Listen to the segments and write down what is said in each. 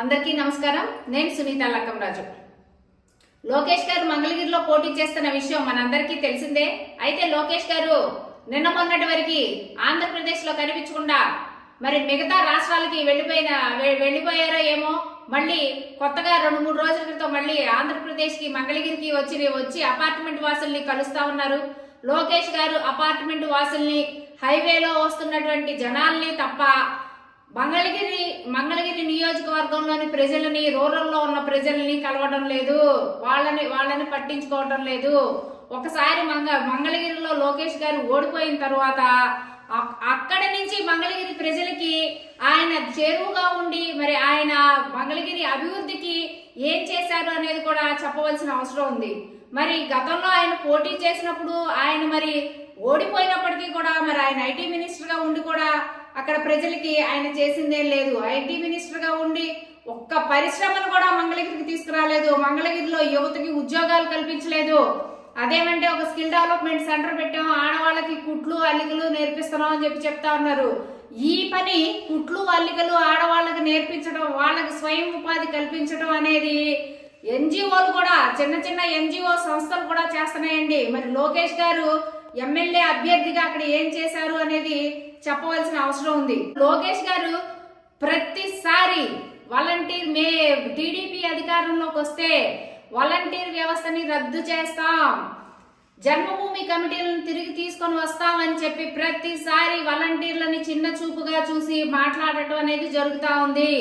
అందరికీ నమస్కారం. నేను సునీత లక్కంరాజు లోకేష్ గారు మంగళగిరిలో పోటీ చేస్తున్న విషయం మనందరికీ తెలిసిందే. అయితే లోకేష్ గారు నిన్న మొన్నటి వరకు ఆంధ్రప్రదేశ్లో కనిపించకుండా మరి మిగతా రాష్ట్రాలకి వెళ్ళిపోయిన వెళ్ళిపోయారో ఏమో మళ్ళీ కొత్తగా రెండు మూడు రోజుల క్రితం మళ్ళీ ఆంధ్రప్రదేశ్కి మంగళగిరికి వచ్చి వచ్చి అపార్ట్మెంట్ వాసుల్ని కలుస్తా ఉన్నారు. లోకేష్ గారు అపార్ట్మెంట్ వాసుల్ని హైవేలో వస్తున్నటువంటి జనాల్ని తప్ప మంగళగిరి మంగళగిరి నియోజకవర్గంలోని ప్రజలని రూరల్లో ఉన్న ప్రజల్ని కలవడం లేదు. వాళ్ళని వాళ్ళని పట్టించుకోవడం లేదు. ఒకసారి మంగ మంగళగిరిలో లోకేష్ గారు ఓడిపోయిన తర్వాత అక్- అక్కడి నుంచి మంగళగిరి ప్రజలకి ఆయన చేరువుగా ఉండి మరి ఆయన మంగళగిరి అభివృద్ధికి ఏం చేశారు అనేది కూడా చెప్పవలసిన అవసరం ఉంది. మరి గతంలో ఆయన పోటీ చేసినప్పుడు ఆయన మరి ఓడిపోయినప్పటికీ కూడా మరి ఆయన ఐటీ మినిస్టర్గా ఉండి కూడా అక్కడ ప్రజలకి ఆయన చేసిందేం లేదు. ఐటీ మినిస్టర్గా ఉండి ఒక్క పరిశ్రమను కూడా మంగళగిరికి తీసుకురాలేదు. మంగళగిరిలో యువతకి ఉద్యోగాలు కల్పించలేదు. అదేమంటే ఒక స్కిల్ డెవలప్మెంట్ సెంటర్ పెట్టాం ఆడవాళ్ళకి కుట్లు అల్లికలు నేర్పిస్తున్నాం అని చెప్పి చెప్తా ఉన్నారు. ఈ పని కుట్లు అల్లికలు ఆడవాళ్ళకి నేర్పించడం వాళ్ళకి స్వయం ఉపాధి కల్పించడం అనేది ఎన్జిఓలు కూడా చిన్న చిన్న ఎన్జిఓ సంస్థలు కూడా చేస్తున్నాయండి. మరి లోకేష్ గారు ఎమ్మెల్యే అభ్యర్థిగా అక్కడ ఏం చేశారు అనేది చెప్పవలసిన అవసరం ఉంది. లోకేష్ గారు ప్రతిసారి వాలంటీర్ మే టీడీపీ అధికారంలోకి వస్తే వాలంటీర్ వ్యవస్థని రద్దు చేస్తాం. జన్మభూమి కమిటీలను తిరిగి తీసుకొని వస్తామని చెప్పి ప్రతిసారి వాలంటీర్లని చిన్న చూపుగా చూసి మాట్లాడటం అనేది జరుగుతూ ఉంది.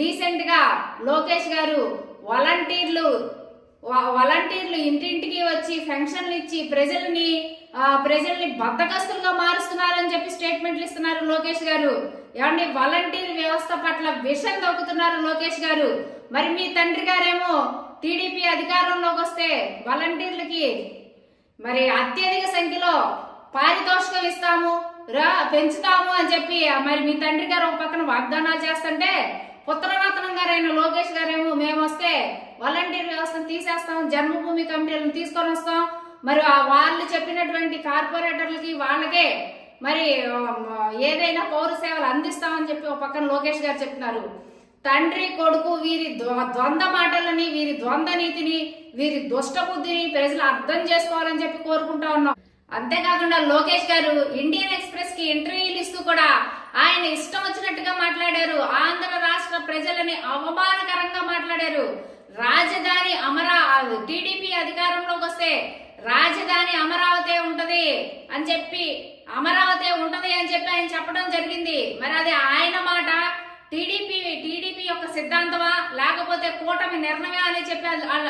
రీసెంట్గా లోకేష్ గారు వాలంటీర్లు వాలంటీర్లు ఇంటింటికి వచ్చి ఫంక్షన్లు ఇచ్చి ప్రజల్ని ప్రజల్ని బద్దకస్తులుగా మారుస్తున్నారని చెప్పి స్టేట్మెంట్లు ఇస్తున్నారు లోకేష్ గారు. ఏమండి వాలంటీర్ వ్యవస్థ పట్ల విషం దొక్కుతున్నారు లోకేష్ గారు. మరి మీ తండ్రి గారేమో టీడీపీ అధికారంలోకి వస్తే వాలంటీర్లకి మరి అత్యధిక సంఖ్యలో పారితోషికం ఇస్తాము రా పెంచుతాము అని చెప్పి మరి మీ తండ్రి గారు ఒక పక్కన వాగ్దానాలు చేస్తుంటే పుత్రరత్నం గారైన లోకేష్ గారేమో వాలంటీర్ వ్యవస్థను తీసేస్తాం జన్మభూమి కమిటీలను తీసుకొని వస్తాం. మరి ఆ వాళ్ళు చెప్పినటువంటి కార్పొరేటర్లకి వాళ్ళకే మరి ఏదైనా పౌర సేవలు అందిస్తామని చెప్పి ఒక పక్కన లోకేష్ గారు చెప్తున్నారు తండ్రి కొడుకు వీరి ద్వ- ద్వంద్వ మాటలని వీరి ద్వంద్వ నీతిని వీరి దుష్ట బుద్ధిని ప్రజలు అర్థం చేసుకోవాలని చెప్పి కోరుకుంటా ఉన్నాం. అంతేకాకుండా లోకేష్ గారు ఇండియన్ ఎక్స్ప్రెస్కి ఇంటర్వ్యూలు ఇస్తూ కూడా ఆయన ఇష్టం వచ్చినట్టుగా మాట్లాడారు. ఆంధ్ర రాష్ట్ర ప్రజలని అవమానకరంగా మాట్లాడారు. రాజధాని అమరా టీడీపీ అధికారంలోకి వస్తే రాజధాని అమరావతి ఉంటది అని చెప్పి అమరావతి ఉంటది అని చెప్పి ఆయన చెప్పడం జరిగింది. మరి అది ఆయన మాట. టీడీపీ టీడీపీ యొక్క సిద్ధాంతమా? లేకపోతే కూటమి నిర్ణయమా అని చెప్పి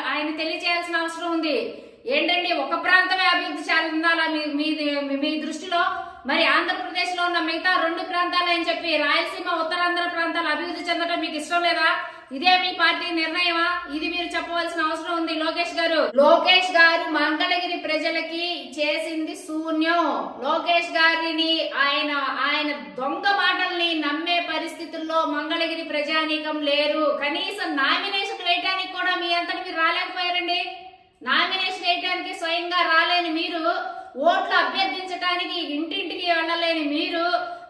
ఆయన తెలియచేయాల్సిన అవసరం ఉంది. ఏంటండి ఒక ప్రాంతమే అభివృద్ధి చెందాలా మీ మీ- మీ దృష్టిలో? మరి ఆంధ్రప్రదేశ్లో ఉన్న మిగతా రెండు ప్రాంతాలు అని చెప్పి రాయలసీమ ఉత్తరాంధ్ర ప్రాంతాలు అభివృద్ధి చెందడం మీకు ఇష్టం లేదా? ఇదే మీ పార్టీ నిర్ణయమా? ఇది మీరు చెప్పవలసిన అవసరం ఉంది లోకేష్ గారు. లోకేష్ గారు మంగళగిరి ప్రజలకి చేసింది శూన్యం. లోకేష్ గారిని ఆయన ఆయన దొంగ మాటల్ని నమ్మే పరిస్థితుల్లో మంగళగిరి ప్రజానీకం లేరు. కనీసం నామినేషన్ వేయటానికి కూడా మీ అంతటి మీరు రాలేకపోయారండి. నామినేషన్ వేయటానికి స్వయంగా రాలేని మీరు ఓట్లు అభ్యర్థించడానికి ఇంటింటికి వెళ్ళలేని మీరు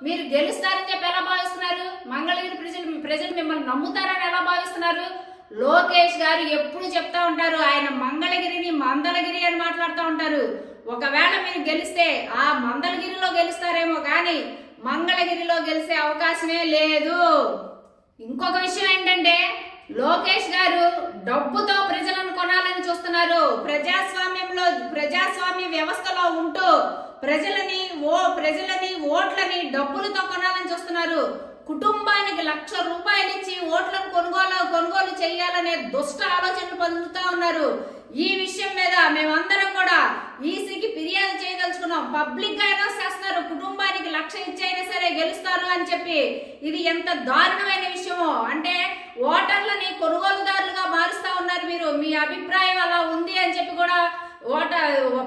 మీరు గెలుస్తారని చెప్పి ఎలా భావిస్తున్నారు? మంగళగిరి ప్రజలు ప్రజలు మిమ్మల్ని నమ్ముతారని ఎలా భావిస్తున్నారు? లోకేష్ గారు ఎప్పుడు చెప్తా ఉంటారు ఆయన మంగళగిరిని మందలగిరి అని మాట్లాడుతూ ఉంటారు. ఒకవేళ మీరు గెలిస్తే ఆ మందలగిరిలో గెలుస్తారేమో కానీ మంగళగిరిలో గెలిచే అవకాశమే లేదు. ఇంకొక విషయం ఏంటంటే లోకేష్ గారు డబ్బుతో ప్రజలను కొనాలని చూస్తున్నారు. ప్రజాస్వామ్యంలో ప్రజాస్వామ్య వ్యవస్థలో ఉంటూ ప్రజలని ఓ ప్రజలని ఓట్లని డబ్బులతో కొనాలని చూస్తున్నారు. కుటుంబానికి లక్ష రూపాయలు ఇచ్చి ఓట్లను కొనుగోలు కొనుగోలు చేయాలనే దుష్ట ఆలోచనలు పొందుతూ ఉన్నారు. ఈ విషయం మీద మేమందరం కూడా ఈసీకి ఫిర్యాదు చేయదలుచుకున్నాం. పబ్లిక్గా అనౌన్స్ చేస్తున్నారు. కుటుంబానికి లక్ష ఇచ్చైనా సరే గెలుస్తారు అని చెప్పి. ఇది ఎంత దారుణమైన విషయమో. అంటే ఓటర్లని కొనుగోలుదారులుగా మారుస్తా ఉన్నారు మీరు. మీ అభిప్రాయం అలా ఉంది అని చెప్పి కూడా ఓట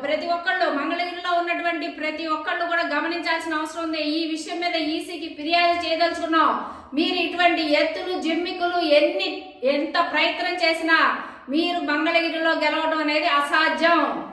ప్రతి ఒక్కళ్ళు మంగళగిరిలో ఉన్నటువంటి ప్రతి ఒక్కళ్ళు కూడా గమనించాల్సిన అవసరం ఉంది. ఈ విషయం మీద ఈసీకి ఫిర్యాదు చేయదలుచుకున్నాం. మీరు ఇటువంటి ఎత్తులు జిమ్మికులు ఎన్ని ఎంత ప్రయత్నం చేసినా మీరు మంగళగిరిలో గెలవడం అనేది అసాధ్యం.